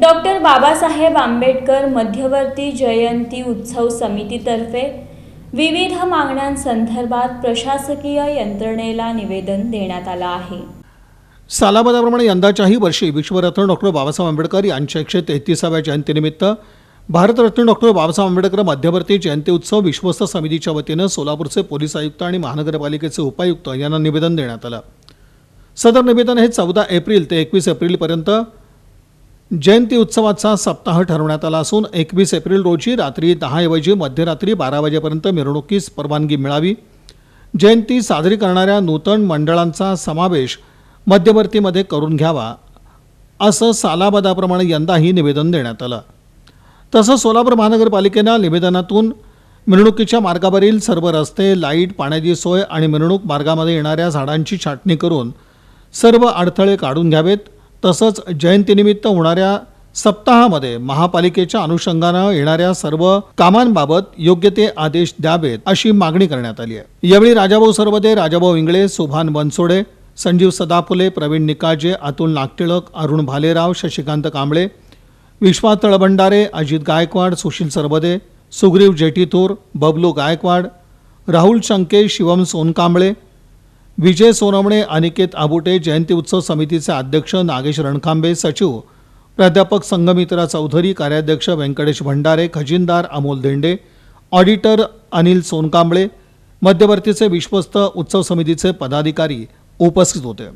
Doctor Babasaheb Ambedkar मध्यवर्ती जयंती उत्सव समितीतर्फे विविध मागण्यांसंदर्भात प्रशासकीय यंत्रणेला निवेदन देण्यात आलं आहे. सालाबादाप्रमाणे यंदाच्याही वर्षी विश्वरत्न डॉक्टर बाबासाहेब आंबेडकर यांच्या एकशे तेहतीसाव्या जयंतीनिमित्त भारतरत्न डॉक्टर बाबासाहेब आंबेडकर मध्यवर्ती जयंती उत्सव विश्वस्त समितीच्या वतीनं सोलापूरचे पोलीस आयुक्त आणि महानगरपालिकेचे उपायुक्त यांना निवेदन देण्यात आलं. सदर निवेदन हे चौदा एप्रिल ते एकवीस एप्रिलपर्यंत जयंती उत्सवाचा सप्ताह ठरवण्यात आला असून एकवीस एप्रिल रोजी रात्री दहाऐवजी मध्यरात्री बारा वाजेपर्यंत मिरवणुकीस परवानगी मिळावी. जयंती साजरी करणाऱ्या नूतन मंडळांचा समावेश मध्यवर्तीमध्ये करून घ्यावा असं सालाबादाप्रमाणे यंदाही निवेदन देण्यात आलं. तसं सोलापूर महानगरपालिकेनं निवेदनातून मिरवणुकीच्या मार्गावरील सर्व रस्ते लाइट पाण्याची सोय आणि मिरवणूक मार्गामध्ये येणाऱ्या झाडांची छाटणी करून सर्व अडथळे काढून घ्यावेत. तसंच जयंतीनिमित्त होणाऱ्या सप्ताहामध्ये महापालिकेच्या अनुषंगानं येणाऱ्या सर्व कामांबाबत योग्य ते आदेश द्यावेत अशी मागणी करण्यात आली आहे. यावेळी राजाभाऊ सरवदे राजाभाऊ इंगळे सुभान बनसोडे संजीव सदाफुले प्रवीण निकाजे अतुल नागटिळक अरुण भालेराव शशिकांत कांबळे विश्वास तळभंडारे अजित गायकवाड सुशील सरबदे सुग्रीव जेटीथूर बबलू गायकवाड राहुल शंके शिवम सोनकांबळे विजय सोनवणे अनिकेत आबुटे जयंती उत्सव समितीचे अध्यक्ष नागेश रणखांबे सचिव प्राध्यापक संगमित्रा चौधरी कार्याध्यक्ष व्यंकटेश भंडारे खजिनदार अमोल धेंडे ऑडिटर अनिल सोनकांबळे मध्यवर्तीचे विश्वस्त उत्सव समितीचे पदाधिकारी उपस्थित होते.